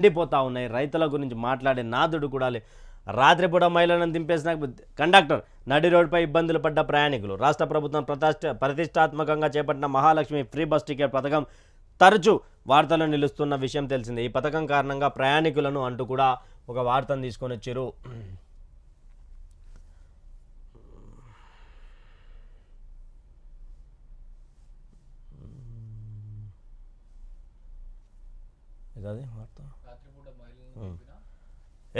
ఎండిపోతా ఉన్నాయి. రైతుల గురించి మాట్లాడే నాదుడు కూడా రాత్రిపూట మహిళలను దింపేసిన కండక్టర్ నడి రోడ్డుపై ఇబ్బందులు పడ్డ ప్రయాణికులు. రాష్ట్ర ప్రభుత్వం ప్రతిష్ట ప్రతిష్టాత్మకంగా చేపట్టిన మహాలక్ష్మి ఫ్రీ బస్ టికెట్ పథకం తరచూ వార్తలు నిలుస్తున్న విషయం తెలిసింది. ఈ పథకం కారణంగా ప్రయాణికులను అంటూ కూడా ఒక వార్తను తీసుకొని వచ్చారు ఇదది వార్త.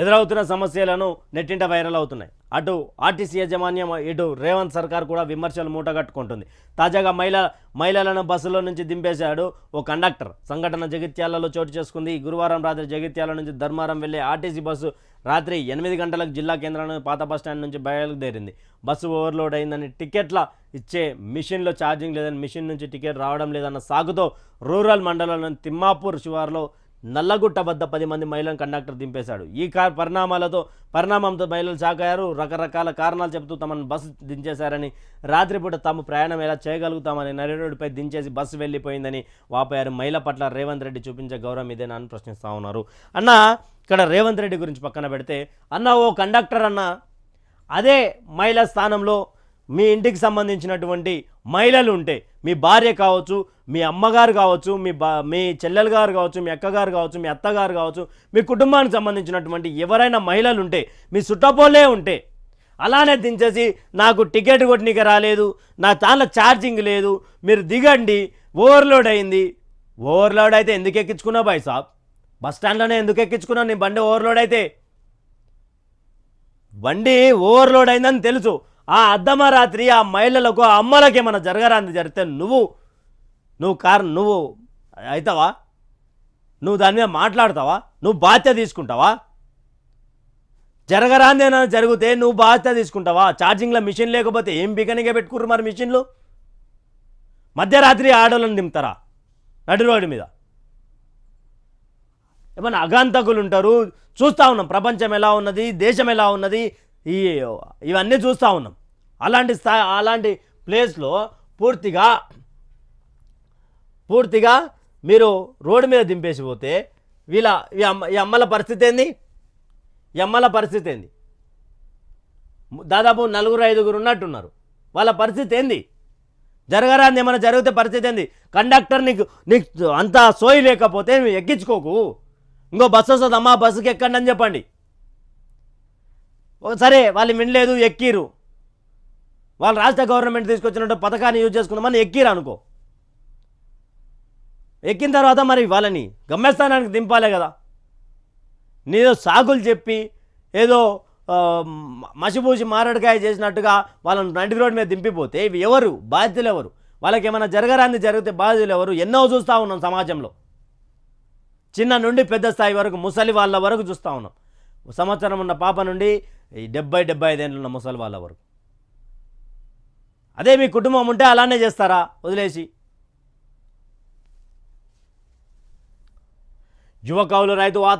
ఎదురవుతున్న సమస్యలను నెట్టింట వైరల్ అవుతున్నాయి. అటు ఆర్టీసీ యాజమాన్యం ఇటు రేవంత్ సర్కార్ కూడా విమర్శలు మూటగట్టుకుంటుంది. తాజాగా మహిళ మహిళలను బస్సులో నుంచి దింపేశాడు ఓ కండక్టర్. సంఘటన జగిత్యాలలో చోటు చేసుకుంది. గురువారం రాత్రి జగిత్యాల నుంచి ధర్మారం వెళ్ళే ఆర్టీసీ బస్సు రాత్రి ఎనిమిది గంటలకు జిల్లా కేంద్రంలోని పాత బస్టాండ్ నుంచి బయలుదేరింది. బస్సు ఓవర్లోడ్ అయిందని టికెట్ల ఇచ్చే మిషన్లో ఛార్జింగ్ లేదని మిషన్ నుంచి టికెట్ రావడం లేదన్న సాగుతో రూరల్ మండలంలోని తిమ్మాపూర్ శివారులో నల్లగుట్ట వద్ద పది మంది మహిళలను కండక్టర్ దింపేశాడు. ఈ కార్ పరిణామాలతో పరిణామంతో మహిళలు చాకయ్యారు రకరకాల కారణాలు చెబుతూ తమను బస్సు దించేశారని రాత్రిపూట తాము ప్రయాణం ఎలా చేయగలుగుతామని నరేరోడ్డుపై దించేసి బస్సు వెళ్ళిపోయిందని వాపోయారు. మహిళ పట్ల రేవంత్ రెడ్డి చూపించే గౌరవం ఇదేనా అని ప్రశ్నిస్తూ ఉన్నారు. అన్న ఇక్కడ రేవంత్ రెడ్డి గురించి పక్కన పెడితే అన్న ఓ కండక్టర్ అన్న అదే మహిళ స్థానంలో మీ ఇంటికి సంబంధించినటువంటి మహిళలు ఉంటే మీ భార్య కావచ్చు మీ అమ్మగారు కావచ్చు మీ బా మీ చెల్లెలు గారు కావచ్చు మీ అక్కగారు కావచ్చు మీ అత్తగారు కావచ్చు మీ కుటుంబానికి సంబంధించినటువంటి ఎవరైనా మహిళలు ఉంటే మీ చుట్టపోలే ఉంటే అలానే దించేసి నాకు టికెట్ కొట్టినీకి రాలేదు నా దానిలో ఛార్జింగ్ లేదు మీరు దిగండి ఓవర్లోడ్ అయింది. ఓవర్లోడ్ అయితే ఎందుకు ఎక్కించుకున్నావు బాయ్ సాబ్? బస్ స్టాండ్లోనే ఎందుకు ఎక్కించుకున్నావు? నీ బండి ఓవర్లోడ్ అయితే. బండి ఓవర్లోడ్ అయిందని తెలుసు. ఆ అర్ధమరాత్రి ఆ మహిళలకు ఆ అమ్మలకి ఏమైనా జరగరాంది జరిగితే నువ్వు నువ్వు కారు నువ్వు అవుతావా నువ్వు దాని మీద మాట్లాడతావా? నువ్వు బాధ్యత తీసుకుంటావా? జరగరాంది ఏమైనా జరిగితే నువ్వు బాధ్యత తీసుకుంటావా? ఛార్జింగ్లో మిషన్ లేకపోతే ఏం బిగనిగా పెట్టుకుర్రు మరి మిషన్లు? మధ్యరాత్రి ఆడోళ్ళని దింపుతారా? నడి రోడ్డు మీద. ఏమైనా అగాంతకులు ఉంటారు చూస్తూ ఉన్నాం ప్రపంచం ఎలా ఉన్నది? దేశం ఎలా ఉన్నది? ఈ ఇవన్నీ చూస్తూ ఉన్నాం. అలాంటి స్థా అలాంటి ప్లేస్లో పూర్తిగా పూర్తిగా మీరు రోడ్డు మీద దింపేసి పోతే వీళ్ళ ఈ అమ్మ ఈ అమ్మల పరిస్థితి ఏంది? ఈ అమ్మల పరిస్థితి ఏంది? దాదాపు నలుగురు ఐదుగురు ఉన్నట్టున్నారు. వాళ్ళ పరిస్థితి ఏంది? జరగరాంది ఏమైనా జరిగితే పరిస్థితి ఏంది? కండక్టర్ నీకు నీకు అంత సోయి లేకపోతే నువ్వు ఎక్కించుకోకు. ఇంకో బస్సు వస్తుంది అమ్మా బస్సుకి ఎక్కండి అని చెప్పండి. సరే వాళ్ళు వినలేదు ఎక్కిరు వాళ్ళు రాష్ట్ర గవర్నమెంట్ తీసుకొచ్చినట్టు పథకాన్ని యూజ్ చేసుకుందామని ఎక్కిరు అనుకో. ఎక్కిన తర్వాత మరి వాళ్ళని గమ్యస్థానానికి దింపాలే కదా. నీదో సాగులు చెప్పి ఏదో మసిపూసి మారడికాయ చేసినట్టుగా వాళ్ళని నడి రోడ్డు మీద దింపిపోతే ఇవి ఎవరు? బాధ్యులు ఎవరు? వాళ్ళకి ఏమైనా జరగరాంది జరిగితే బాధ్యతలు ఎవరు? ఎన్నో చూస్తూ ఉన్నాం సమాజంలో. చిన్న నుండి పెద్ద స్థాయి వరకు ముసలి వాళ్ళ వరకు చూస్తూ ఉన్నాం. సంవత్సరం ఉన్న పాప నుండి ఈ డెబ్బై డెబ్బై ఐదేళ్ళు ఉన్న ముసలి వాళ్ళ వరకు. అదే మీ కుటుంబం ఉంటే అలానే చేస్తారా? వదిలేసి. యువకవులు రైతు